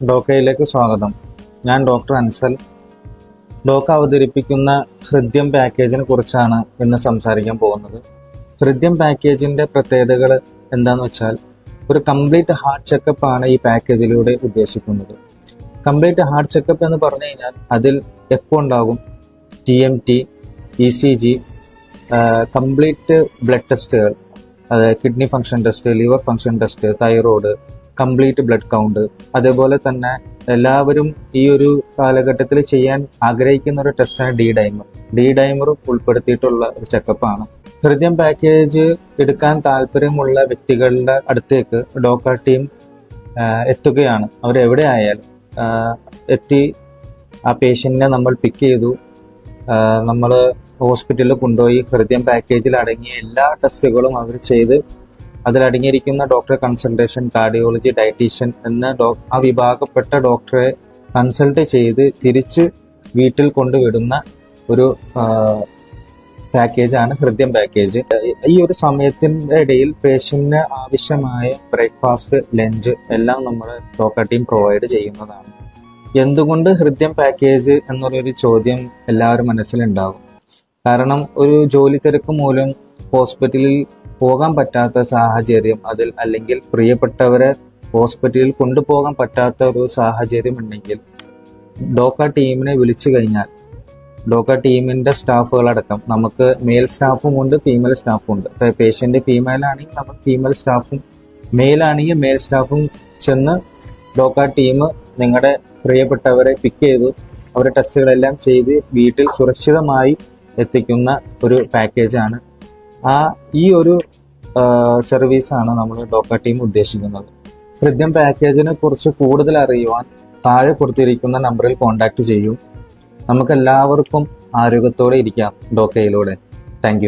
ഡോക്കയിലേക്ക് സ്വാഗതം. ഞാൻ ഡോക്ടർ അൻസൽ. ഡോക്ക അവതരിപ്പിക്കുന്ന ഹൃദ്യം പാക്കേജിനെ കുറിച്ചാണ് ഇന്ന് സംസാരിക്കാൻ പോകുന്നത്. ഹൃദ്യം പാക്കേജിന്റെ പ്രത്യേകതകൾ എന്താന്ന് വെച്ചാൽ ഒരു കംപ്ലീറ്റ് ഹാർട്ട് ചെക്കപ്പ് ആണ് ഈ പാക്കേജിലൂടെ ഉദ്ദേശിക്കുന്നത്. കംപ്ലീറ്റ് ഹാർട്ട് ചെക്കപ്പ് എന്ന് പറഞ്ഞു കഴിഞ്ഞാൽ അതിൽ എക്കോ ഉണ്ടാകും T M T E C G complete blood ടെസ്റ്റുകൾ അതായത് kidney function test liver function test thyroid complete blood count. അതേപോലെ തന്നെ എല്ലാവരും ഈ ഒരു കാലഘട്ടത്തിൽ ചെയ്യാൻ ആഗ്രഹിക്കുന്ന ഒരു ടെസ്റ്റാണ് ഡി ഡൈമർ ഡി ഡൈമർ ഉൾപ്പെടുത്തിയിട്ടുള്ള ഒരു ചെക്കപ്പാണ് ഹൃദയം പാക്കേജ് എടുക്കാൻ താല്പര്യമുള്ള വ്യക്തികളുടെ അടുത്തേക്ക് ഡോക്ടർ ടീം എത്തുകയാണ്. അവർ എവിടെ ആയാലും എത്തി ആ പേഷ്യന്റിനെ നമ്മൾ പിക്ക് ചെയ്തു. നമ്മൾ ഹോസ്പിറ്റലിൽ കൊണ്ടുപോയി ഹൃദയം പാക്കേജിൽ അടങ്ങിയ എല്ലാ ടെസ്റ്റുകളും അവർ ചെയ്ത് അതിലടങ്ങിയിരിക്കുന്ന ഡോക്ടറെ കൺസൾട്ടേഷൻ കാർഡിയോളജി ഡയറ്റീഷ്യൻ എന്ന ഡോ ആ വിഭാഗപ്പെട്ട ഡോക്ടറെ കൺസൾട്ട് ചെയ്ത് തിരിച്ച് വീട്ടിൽ കൊണ്ടുവിടുന്ന ഒരു പാക്കേജാണ് ഹൃദയം പാക്കേജ്. ഈ ഒരു സമയത്തിന്റെ ഇടയിൽ പേഷ്യന്റിന് ആവശ്യമായ ബ്രേക്ക്ഫാസ്റ്റ് ലഞ്ച് എല്ലാം നമ്മൾ ഡോക്ടർ ടീം പ്രൊവൈഡ് ചെയ്യുന്നതാണ്. എന്തുകൊണ്ട് ഹൃദയം പാക്കേജ് എന്നുള്ളൊരു ചോദ്യം എല്ലാവരും മനസ്സിലുണ്ടാവും. കാരണം ഒരു ജോലി തിരക്ക് മൂലം ഹോസ്പിറ്റലിൽ പോകാൻ പറ്റാത്ത സാഹചര്യം അതിൽ അല്ലെങ്കിൽ പ്രിയപ്പെട്ടവരെ ഹോസ്പിറ്റലിൽ കൊണ്ടുപോകാൻ പറ്റാത്ത ഒരു സാഹചര്യം ഉണ്ടെങ്കിൽ ഡോക്ക ടീമിനെ വിളിച്ചു കഴിഞ്ഞാൽ ഡോക്ക ടീമിന്റെ സ്റ്റാഫുകളടക്കം നമുക്ക് മെയിൽ സ്റ്റാഫും ഉണ്ട് ഫീമെയിൽ സ്റ്റാഫും ഉണ്ട്. പേഷ്യന്റ് ഫീമെയിൽ ആണെങ്കിൽ നമുക്ക് ഫീമെയിൽ സ്റ്റാഫും മെയിൽ ആണെങ്കിൽ മെയിൽ സ്റ്റാഫും ചെന്ന് ഡോക്ക ടീം നിങ്ങളുടെ പ്രിയപ്പെട്ടവരെ പിക്ക് ചെയ്തു അവരുടെ ടെസ്റ്റുകളെല്ലാം ചെയ്ത് വീട്ടിൽ സുരക്ഷിതമായി എത്തിക്കുന്ന ഒരു പാക്കേജാണ് ആ ഈ ഒരു സർവീസാണ് നമ്മൾ ഡോക്ക ടീം ഉദ്ദേശിക്കുന്നത്. ഹൃദ്യം പാക്കേജിനെ കുറിച്ച് കൂടുതൽ അറിയുവാൻ താഴെ കൊടുത്തിരിക്കുന്ന നമ്പറിൽ കോൺടാക്ട് ചെയ്യൂ. നമുക്ക് എല്ലാവർക്കും ആരോഗ്യത്തോടെ ഇരിക്കാം ഡോക്കയിലൂടെ താങ്ക്